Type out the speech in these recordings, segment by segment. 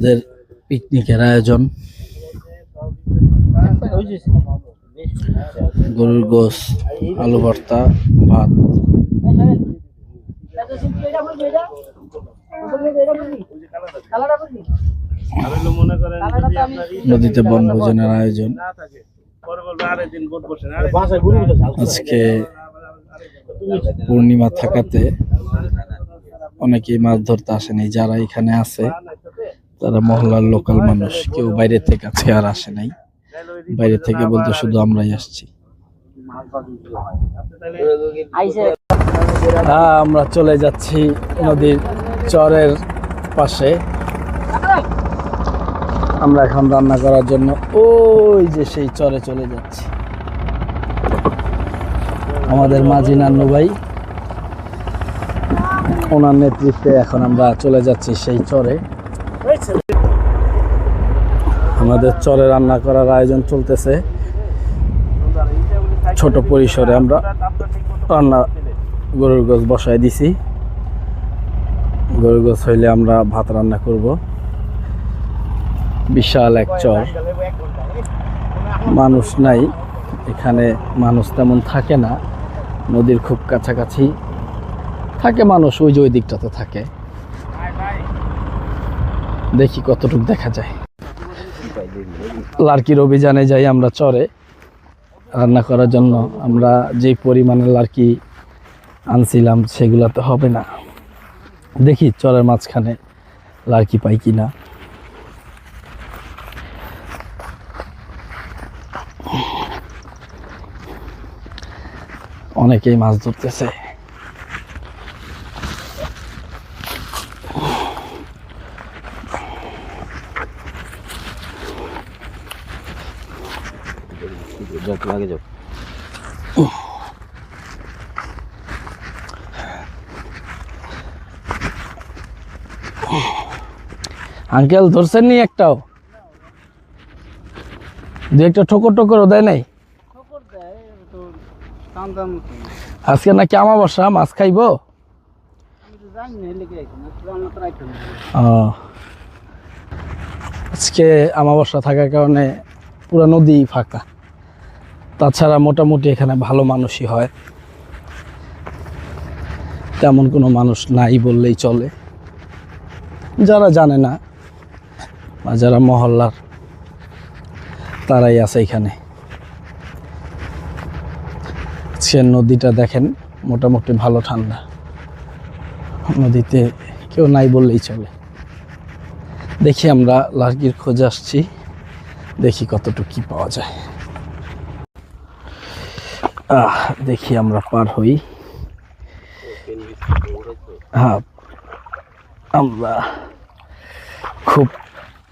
আমাদের পিকনিকের আয়োজন। গরুর গোস আলু ভর্তা, ভাত। নদীতে বনভোজনের আয়োজন। আজকে পূর্ণিমা থাকাতে অনেকেই মাছ ধরতে আসেনি, যারা এখানে আছে। তারা মহল্লার লোকাল মানুষ। কেউ বাইরে থেকে আছে আর আসে নাই। বাইরে থেকে বলতে শুধু আমরাই আসছি। হ্যাঁ আমরা চলে যাচ্ছি নদীর চরের পাশে। আমরা এখন রান্না করার জন্য ওই যে সেই চরে চলে যাচ্ছি। আমাদের মাঝি নান্নু ভাই, ওনার নেতৃত্বে এখন আমরা চলে যাচ্ছি সেই চরে। আমাদের চরে রান্না করার আয়োজন চলতেছে। ছোট পরিসরে আমরা রান্না গরুর গোছ বসায় দিছি। গরুর গোছ হইলে আমরা ভাত রান্না করব। বিশাল এক চর। মানুষ নাই। এখানে মানুষ তেমন থাকে না। নদীর খুব কাছাকাছি থাকে মানুষ, ওই যে ওই দিকটাতে থাকে। দেখি কতটুকু দেখা যায়। লার্কির অভিযানে যাই আমরা চরে, রান্না করার জন্য আমরা যে পরিমাণে লার্কি আনছিলাম সেগুলো তো হবে না। দেখি চরের মাঝখানে লার্কি পাই কি না অনেকেই মাছ ধরতেছে। আঙ্কেল ধরছেন নি একটাও? দু একটা ঠোকর টোকরও দেয় নাই? আজকে নাকি আমাবস্যা মাছ খাইব। আজকে আমাবস্যা থাকার কারণে পুরো নদী ফাঁকা। তাছাড়া মোটামুটি এখানে ভালো মানুষই হয়। তেমন কোনো মানুষ নাই বললেই চলে। যারা জানে না বা যারা মহল্লার, তারাই আছে এখানে। সে নদীটা দেখেন, মোটামুটি ভালো ঠান্ডা। নদীতে কেউ নাই বললেই চলে। দেখি আমরা লার্কির খোঁজে আসছি, দেখি কতটুকু কি পাওয়া যায়। আহ, দেখি আমরা পার হই। হ্যাঁ। আমরা খুব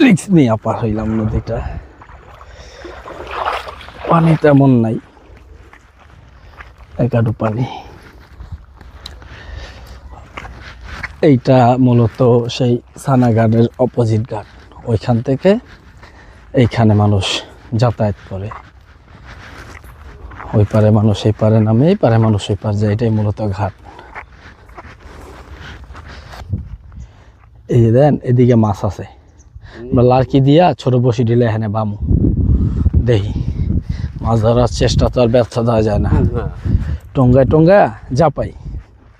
রিক্স নিয়ে পার হইলাম নদীটা। পানি তেমন নাই। একাডু পানি। এইটা মূলত সেই সানাঘাটের অপোজিট ঘাট। ওইখান থেকে এইখানে মানুষ যাতায়াত করে। ওই পারে মানুষ এই পারে নামে এই পারে মানুষ ওই পারে যায় এটাই মূলত ঘাট। এই যে দেন এদিকে মাছ আছে। আমরা লার্কি দিয়া ছোট বসি দিলে এখানে বামু। দেখি মাছ ধরার চেষ্টা তো আর ব্যর্থ দেওয়া যায় না। টঙ্গায় টঙ্গায় যা পাই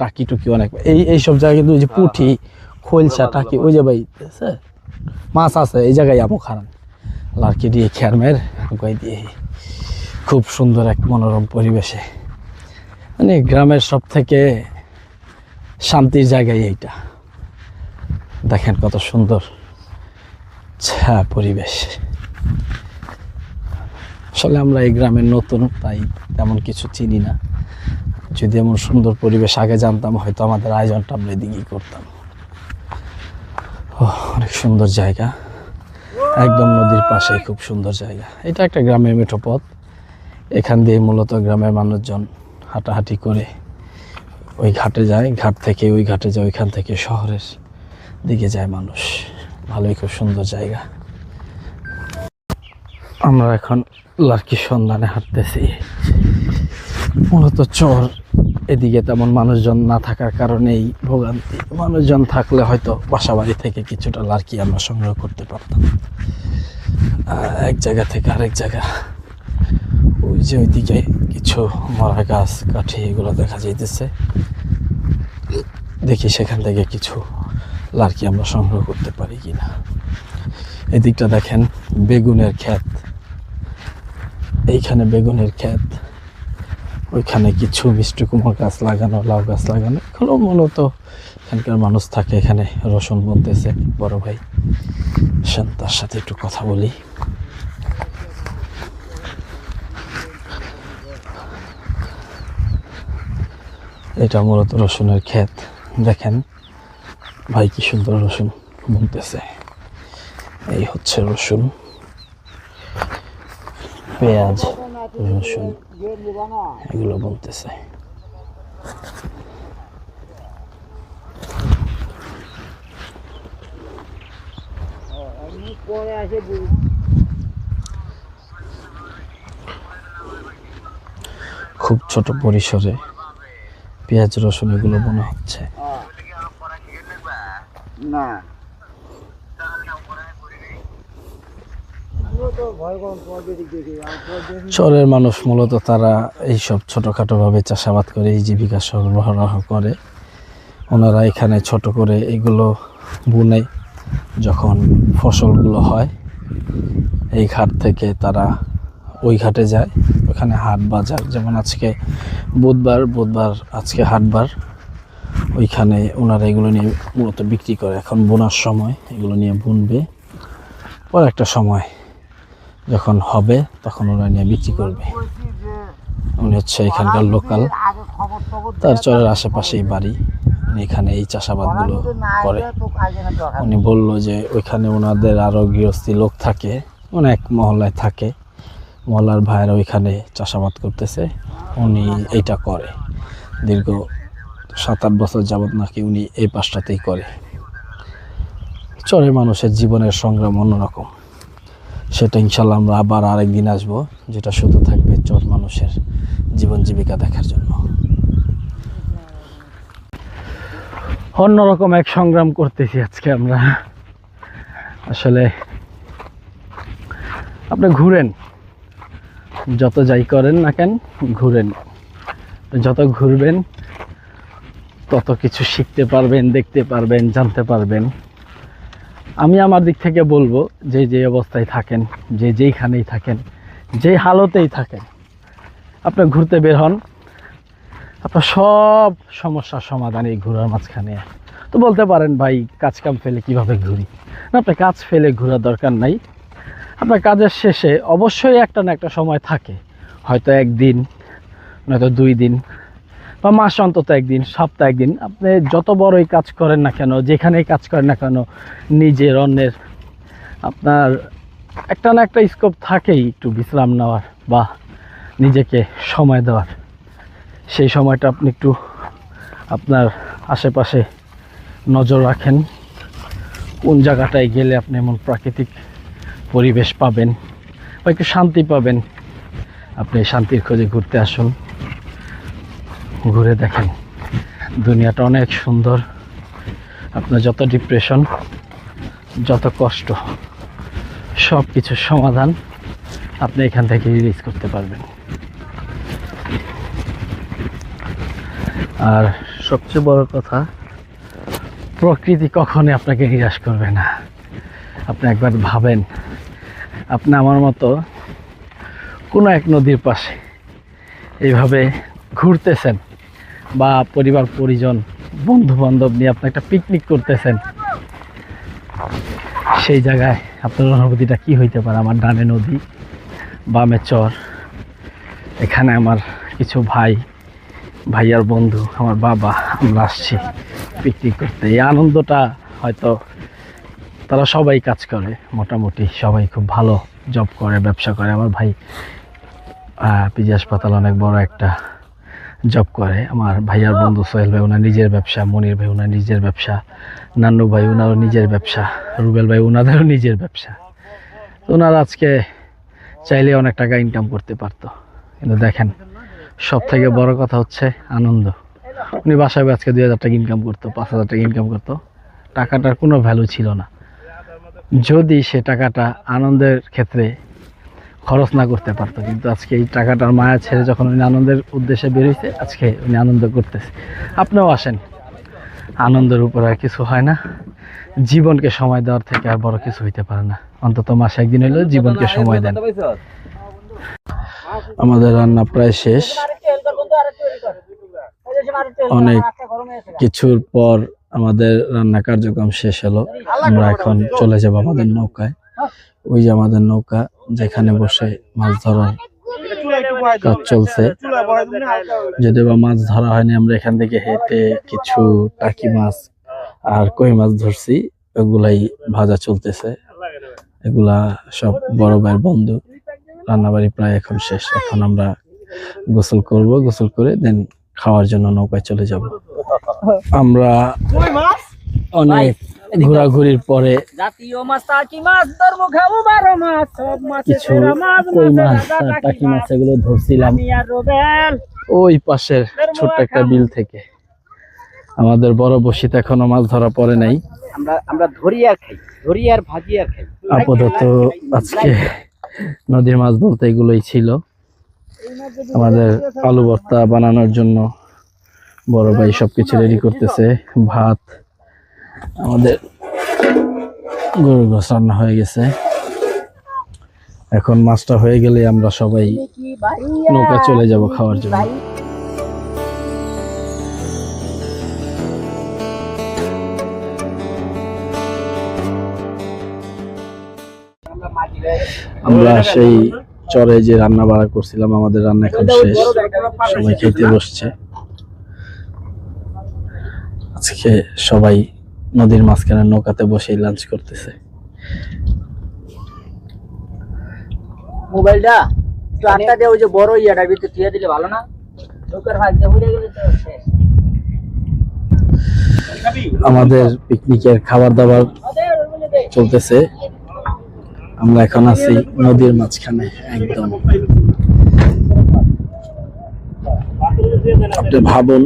টাকি টুকি অনেক এই এই সব জায়গায় কিন্তু ওই যে পুঁটি খোলসা টাকি ওই যে ভাই মাছ আছে এই জায়গায় আমো খারান। লার্কি দিয়ে খেয়ারমের গাই দিয়ে। খুব সুন্দর এক মনোরম পরিবেশে। মানে গ্রামের সব থেকে শান্তির জায়গায় এইটা। দেখেন কত সুন্দর ছা পরিবেশ। আসলে আমরা এই গ্রামের নতুন তাই তেমন কিছু চিনি না। যদি এমন সুন্দর পরিবেশ আগে জানতাম হয়তো আমাদের আয়োজনটা আমরা এদিকেই করতাম। ওহ, অনেক সুন্দর জায়গা। একদম নদীর পাশে খুব সুন্দর জায়গা। এটা একটা গ্রামের মেঠো পথ। এখান দিয়ে মূলত গ্রামের মানুষজন হাঁটাহাঁটি করে ওই ঘাটে যায়। ঘাট থেকে ওই ঘাটে যায়, ওইখান থেকে শহরের দিকে যায় মানুষ। ভালোই, খুব সুন্দর জায়গা। আমরা এখন লার্কি সন্ধানে হাঁটতেছি। মূলত চর এদিকে তেমন মানুষজন না থাকার কারণেই ভোগান্তি। মানুষজন থাকলে হয়তো বাসা বাড়ি থেকে কিছুটা লার্কি আমরা সংগ্রহ করতে পারতাম। এক জায়গা থেকে আরেক জায়গা। ওই যে ওইদিকে কিছু মরা গাছ, কাঠি এগুলো দেখা যাইতেছে। দেখি সেখান থেকে কিছু লার্কি আমরা সংগ্রহ করতে পারি কি কিনা। এদিকটা দেখেন, বেগুনের ক্ষেত। এইখানে বেগুনের ক্ষেত, ওইখানে কিছু মিষ্টি কুমড় গাছ লাগানো, লাউ গাছ লাগানো। এগুলো মূলত এখানকার মানুষ থাকে, এখানে রসুন বলতেছে, বড় ভাই। তার সাথে একটু কথা বলি। এটা মূলত রসুনের ক্ষেত। দেখেন, ভাই কি সুন্দর রসুন বুনতেছে। এই হচ্ছে রসুন। পেঁয়াজ, রসুন, এগুলো বলতেছে খুব ছোট পরিসরে পেঁয়াজ রসুন এগুলো মনে হচ্ছে। না। শহরের মানুষ মূলত তারা এইসব ছোটোখাটোভাবে চাষাবাদ করে এই জীবিকা সরবরাহ করে। ওনারা এখানে ছোট করে এগুলো বুনে যখন ফসলগুলো হয় এই ঘাট থেকে তারা ওই ঘাটে যায়, ওখানে হাট বাজার। যেমন আজকে বুধবার বুধবার আজকে হাটবার। ওইখানে ওনারা এগুলো নিয়ে মূলত বিক্রি করে। এখন বোনার সময়, এগুলো নিয়ে বুনবে। পর একটা সময় যখন হবে, তখন ওরা নিয়ে বিক্রি করবে। উনি হচ্ছে এখানকার লোকাল। তার চরের আশেপাশেই বাড়ি। এখানে এই চাষাবাদগুলো করে। উনি বলল যে, ওইখানে ওনাদের আরও গৃহস্থী লোক থাকে। অনেক মহল্লায় থাকে। মহল্লার ভাইয়েরা ওইখানে চাষাবাদ করতেছে। উনি এইটা করে। দীর্ঘ সাত আট বছর যাবৎ নাকি উনি এই পাশটাতেই করে। চরে মানুষের জীবনের সংগ্রাম অন্যরকম। সেটা ইনশাল্লাহ আমরা আবার আরেকদিন আসব, যেটা শুধু থাকবে চর মানুষের জীবন জীবিকা দেখার জন্য। অন্যরকম এক সংগ্রাম করতেছি আজকে আমরা। আসলে আপনি ঘুরেন যত যাই করেন না কেন, ঘুরেন। যত ঘুরবেন, তত কিছু শিখতে পারবেন, দেখতে পারবেন, জানতে পারবেন। আমি আমার দিক থেকে বলব, যে যে অবস্থায় থাকেন, যে যেইখানেই থাকেন, যে হালতেই থাকেন, আপনি ঘুরতে বের হন, আপনার সব সমস্যার সমাধান এই ঘোরার মাঝখানে। তো বলতে পারেন, ভাই, কাজ কাম ফেলে কীভাবে ঘুরি? না আপনার কাজ ফেলে ঘোরার দরকার নাই। আপনার কাজের শেষে অবশ্যই একটা না একটা সময় থাকে। হয়তো একদিন, নয়তো দুই দিন, বা মাস অন্তত একদিন, সপ্তাহে একদিন। আপনি যত বড়ই কাজ করেন না কেন, যেখানেই কাজ করেন না কেন, নিজের অন্যের, আপনার একটা না একটা স্কোপ থাকেই একটু বিশ্রাম নেওয়ার বা নিজেকে সময় দেওয়ার। সেই সময়টা আপনি একটু আপনার আশেপাশে নজর রাখেন। কোন জায়গাটায় গেলে আপনি এমন প্রাকৃতিক পরিবেশ পাবেন বা একটু শান্তি পাবেন। আপনি শান্তির খোঁজে ঘুরতে আসুন, ঘুরে দেখেন। দুনিয়াটা অনেক সুন্দর। আপনার যত ডিপ্রেশন যত কষ্ট সব কিছুর সমাধান আপনি এখান থেকে রিলিজ করতে পারবেন। আর সবচেয়ে বড় কথা, প্রকৃতি কখনই আপনাকে নিরাশ করবে না। আপনি একবার ভাবেন আপনি আমার মতো কোনো এক নদীর পাশে এইভাবে ঘুরতেছেন বা পরিবার, পরিজন বন্ধু বান্ধব নিয়ে আপনি একটা পিকনিক করতেছেন, সেই জায়গায় আপনার অনুভূতিটা কি হইতে পারে? আমার ডানে নদী, বামে চর, এখানে আমার কিছু ভাই, ভাইয়ার বন্ধু, আমার বাবা, আমরা আসছি পিকনিক করতে। এই আনন্দটা হয়তো তারা সবাই কাজ করে, মোটামুটি সবাই খুব ভালো জব করে, ব্যবসা করে। আমার ভাই পিজি হাসপাতাল অনেক বড় একটা জব করে। আমার ভাইয়ার বন্ধু সোহেল ভাই, ওনার নিজের ব্যবসা, মনির ভাই, ওনার নিজের ব্যবসা, নান্নু ভাই, ওনারও নিজের ব্যবসা, রুবেল ভাই, ওনাদেরও নিজের ব্যবসা। তো ওনারা আজকে চাইলে অনেক টাকা ইনকাম করতে পারতো। কিন্তু দেখেন সব থেকে বড় কথা হচ্ছে আনন্দ। উনি বাসায় আজকে দুই হাজার টাকা ইনকাম করতো, পাঁচ হাজার টাকা ইনকাম করতো। টাকাটার কোনো ভ্যালু ছিল না। যদি সে টাকাটা আনন্দের ক্ষেত্রে খরচ না করতে পারতো, কিন্তু আজকে এই টাকাটার মায়া ছেড়ে যখন উনি আনন্দের উদ্দেশ্যে বেরোইছে আজকে উনি আনন্দ করতেছে। আপনিও আসেন। আনন্দের উপর আর কিছু হয় না। জীবনকে সময় দেওয়ার থেকে আর বড় কিছু হইতে পারে না। অন্তত মাসে একদিন হলেও জীবনকে সময় দেন। আমাদের রান্না প্রায় শেষ। অনেক কিছুর পর আমাদের রান্না কার্যক্রম শেষ হলো। আমরা এখন চলে যাব আমাদের নৌকায়। ওই যে আমাদের নৌকা যেখানে বসে মাছ ধরার কাজ চলছে। যদিও বা মাছ ধরা হয়নি আমরা এখান থেকে হেঁটে কিছু টাকি মাছ আর কই মাছ ধরছি ওগুলাই ভাজা চলতেছে। এগুলা সব বড় ভাইয়ের বন্ধু। রান্নাবাড়ি প্রায় এখন শেষ। এখন আমরা গোসল করব গোসল করে দেন খাওয়ার জন্য নৌকায় চলে যাব। আমরা অনেক ঘোরাঘুরির পরে জাতীয় মাছ টাকি মাছ ধরবো খাব বারো মাছ সব মাছ কিছু কই মাছ টাকি মাছ। এগুলো ধরছিলাম। আর ওই পাশের ছোট্ট একটা বিল থেকে। আমাদের বড় বসিতে এখনও মাছ ধরা পড়ে নাই। আমরা আমরা ধরি আর খাই। ধরি আর ভাজি আর খাই আপাতত আজকে নদীর মাছ বলতে এগুলোই ছিল। আমাদের আলু ভর্তা বানানোর জন্য বড় ভাই সবকিছু রেডি করতেছে। ভাত, আমাদের গরুর গোস রান্না হয়ে গেছে। এখন মাছটা হয়ে গেলে আমরা সবাই নৌকা চলে যাব খাওয়ার জন্য। আমরা সেই চরে যে রান্না বাড়া করছিলাম, আমাদের রান্না এখন শেষ। সবাই খেতে বসছে। আজকে সবাই নদীর মাঝখানে নৌকাতে বসেই লাঞ্চ করতেছে। মোবাইলটা একটু আটটা দিয়ে ওই যে বড় ইয়াটা ভিতরে দিয়ে দিলে ভালো না? ভাগ দিয়ে উড়ে গেলে তো শেষ। আমাদের পিকনিকের খাবার দাবার। চলতেছে। আমরা এখন আছি নদীর মাঝখানে একদম। আপনি ভাবুন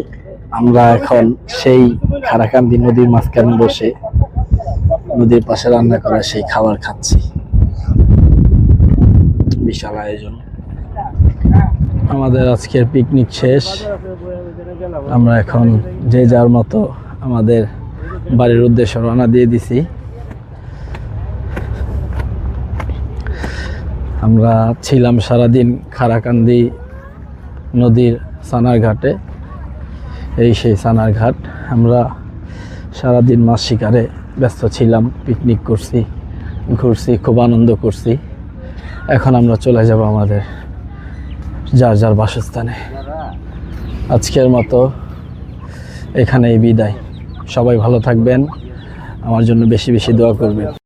আমরা এখন সেই খারাকান্দি নদীর মাঝখানে বসে নদীর পাশে রান্না করা সেই খাবার খাচ্ছি। বিশাল আয়োজন। আমাদের আজকের পিকনিক শেষ। আমরা এখন যে যার মতো আমাদের বাড়ির উদ্দেশ্যে রওনা দিয়ে দিছি। আমরা ছিলাম সারাদিন খারাকান্দি নদীর সানার ঘাটে এই সেই সানার ঘাট। আমরা সারাদিন মাছ শিকারে ব্যস্ত ছিলাম পিকনিক করছি, ঘুরছি, খুব আনন্দ করছি। এখন আমরা চলে যাব আমাদের যার যার বাসস্থানে। আজকের মতো এখানেই বিদায়। সবাই ভালো থাকবেন। আমার জন্য বেশি বেশি দোয়া করবেন।